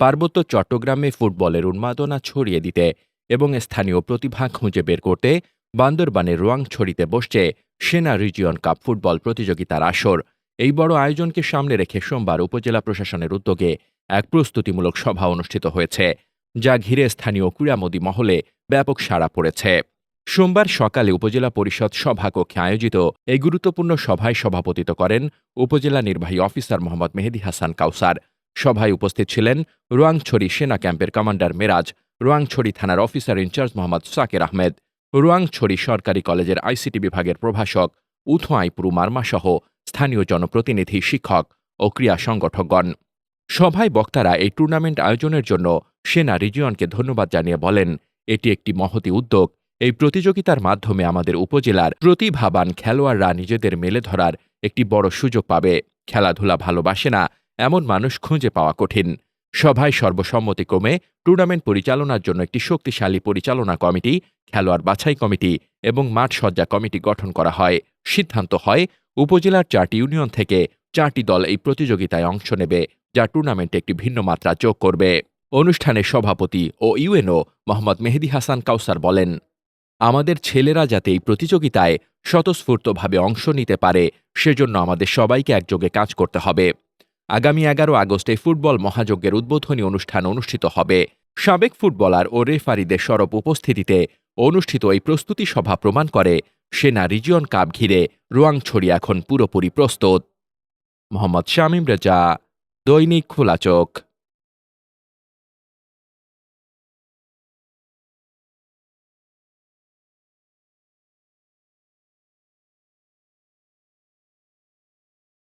পার্বত্য চট্টগ্রামে ফুটবলের উন্মাদনা ছড়িয়ে দিতে এবং স্থানীয় প্রতিভা খুঁজে বের করতে বান্দরবানের রোয়াংছড়িতে বসছে সেনা রিজিয়ন কাপ ফুটবল প্রতিযোগিতার আসর। এই বড় আয়োজনকে সামনে রেখে সোমবার উপজেলা প্রশাসনের উদ্যোগে এক প্রস্তুতিমূলক সভা অনুষ্ঠিত হয়েছে, যা ঘিরে স্থানীয় ক্রীড়ামোদী মহলে ব্যাপক সাড়া পড়েছে। সোমবার সকালে উপজেলা পরিষদ সভাকক্ষে আয়োজিত এই গুরুত্বপূর্ণ সভায় সভাপতিত্ব করেন উপজেলা নির্বাহী অফিসার মোহাম্মদ মেহেদি হাসান কাউসার। সভায় উপস্থিত ছিলেন রোয়াংছড়ি সেনা ক্যাম্পের কমান্ডার মেরাজ, রোয়াংছড়ি থানার officer in charge Mohammad Saker Ahmed, Rowangchhari সরকারি কলেজের আইসিটি বিভাগের প্রভাষক উথুয়াইপুরু মার্মা সহ স্থানীয় জনপ্রতিনিধি, শিক্ষক ও ক্রীড়া সংগঠকগণ। সভায় বক্তারা এই টুর্নামেন্ট আয়োজনের জন্য সেনা রিজিয়নকে ধন্যবাদ জানিয়ে বলেন, এটি একটি মহতি উদ্যোগ। এই প্রতিযোগিতার মাধ্যমে আমাদের উপজেলার প্রতিভাবান খেলোয়াড়রা নিজেদের মেলে ধরার একটি বড় সুযোগ পাবে। খেলাধুলা ভালোবাসে না, এমন মানুষ খুঁজে পাওয়া কঠিন। সভায় সর্বসম্মতিক্রমে টুর্নামেন্ট পরিচালনার জন্য একটি শক্তিশালী পরিচালনা কমিটি, খেলোয়াড় বাছাই কমিটি এবং মাঠ সজ্জা কমিটি গঠন করা হয়। সিদ্ধান্ত হয়, উপজেলার চারটি ইউনিয়ন থেকে চারটি দল এই প্রতিযোগিতায় অংশ নেবে, যা টুর্নামেন্টে একটি ভিন্ন মাত্রা যোগ করবে। অনুষ্ঠানে সভাপতি ও ইউএনও মোহাম্মদ মেহেদি হাসান কাউসার বলেন, আমাদের ছেলেরা যাতে এই প্রতিযোগিতায় স্বতঃস্ফূর্তভাবে অংশ নিতে পারে, সেজন্য আমাদের সবাইকে একযোগে কাজ করতে হবে। আগামী এগারো আগস্টে ফুটবল মহাযজ্ঞের উদ্বোধনী অনুষ্ঠান অনুষ্ঠিত হবে। সাবেক ফুটবলার ও রেফারিদের সরব উপস্থিতিতে অনুষ্ঠিত এই প্রস্তুতি সভা প্রমাণ করে সেনা রিজিয়ন কাপ ঘিরে রোয়াংছড়ি এখন পুরোপুরি প্রস্তুত। মোহাম্মদ শামীম রেজা, দৈনিক খোলা চোখ।